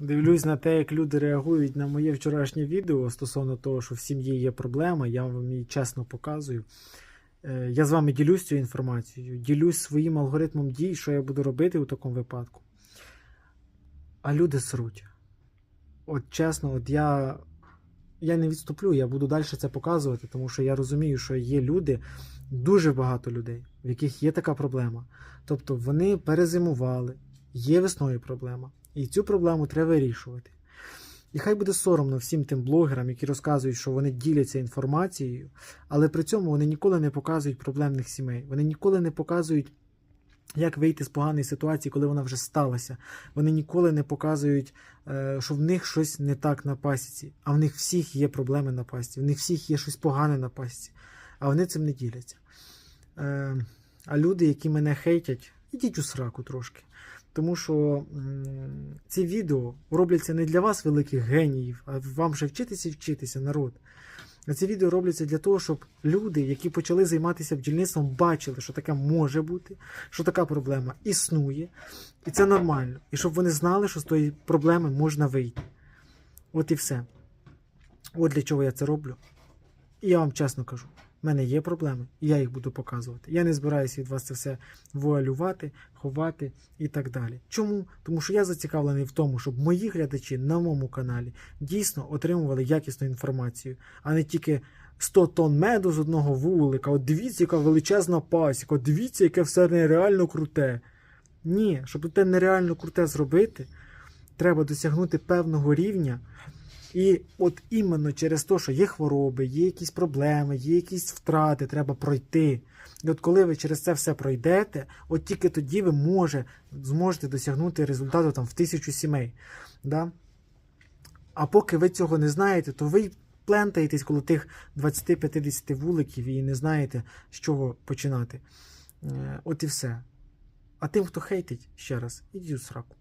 Дивлюсь на те, як люди реагують на моє вчорашнє відео стосовно того, що в сім'ї є проблема, я вам її чесно показую. Е, Я з вами ділюсь цією інформацією, ділюсь своїм алгоритмом дій, що я буду робити у такому випадку. А люди сруть. От чесно, от я, я не відступлю, я буду далі це показувати, тому що я розумію, що є люди, дуже багато людей, в яких є така проблема. Тобто вони перезимували, є весною проблема. І цю проблему треба вирішувати. І хай буде соромно всім тим блогерам, які розказують, що вони діляться інформацією, але при цьому вони ніколи не показують проблемних сімей. Вони ніколи не показують, як вийти з поганої ситуації, коли вона вже сталася. Вони ніколи не показують, е, що в них щось не так на пасіці, а в них всіх є проблеми на пасіці, в них всіх є щось погане на пасіці, а вони цим не діляться. Е, А люди, які мене хейтять, ідіть у сраку трошки. Тому що ці відео робляться не для вас, великих геніїв, а вам ще вчитися і вчитися, народ. Ці відео робляться для того, щоб люди, які почали займатися бджільництвом, бачили, що таке може бути, що така проблема існує, і це нормально. І щоб вони знали, що з тої проблеми можна вийти. От і все. От для чого я це роблю. І я вам чесно кажу, в мене є проблеми, і я їх буду показувати. Я не збираюся від вас це все вуалювати, ховати і так далі. Чому? Тому що я зацікавлений в тому, щоб мої глядачі на моєму каналі дійсно отримували якісну інформацію, а не тільки 100 тонн меду з одного вулика. От дивіться, яка величезна пасіка, от дивіться, яке все нереально круте. Ні, щоб те нереально круте зробити, треба досягнути певного рівня. І от іменно через те, що є хвороби, є якісь проблеми, є якісь втрати, треба пройти. І от коли ви через це все пройдете, от тільки тоді ви може, зможете досягнути результату там, в тисячу сімей. Да? А поки ви цього не знаєте, то ви плентаєтесь коло тих 20-50 вуликів і не знаєте, з чого починати. Е, От і все. А тим, хто хейтить, ще раз, ідіть у сраку.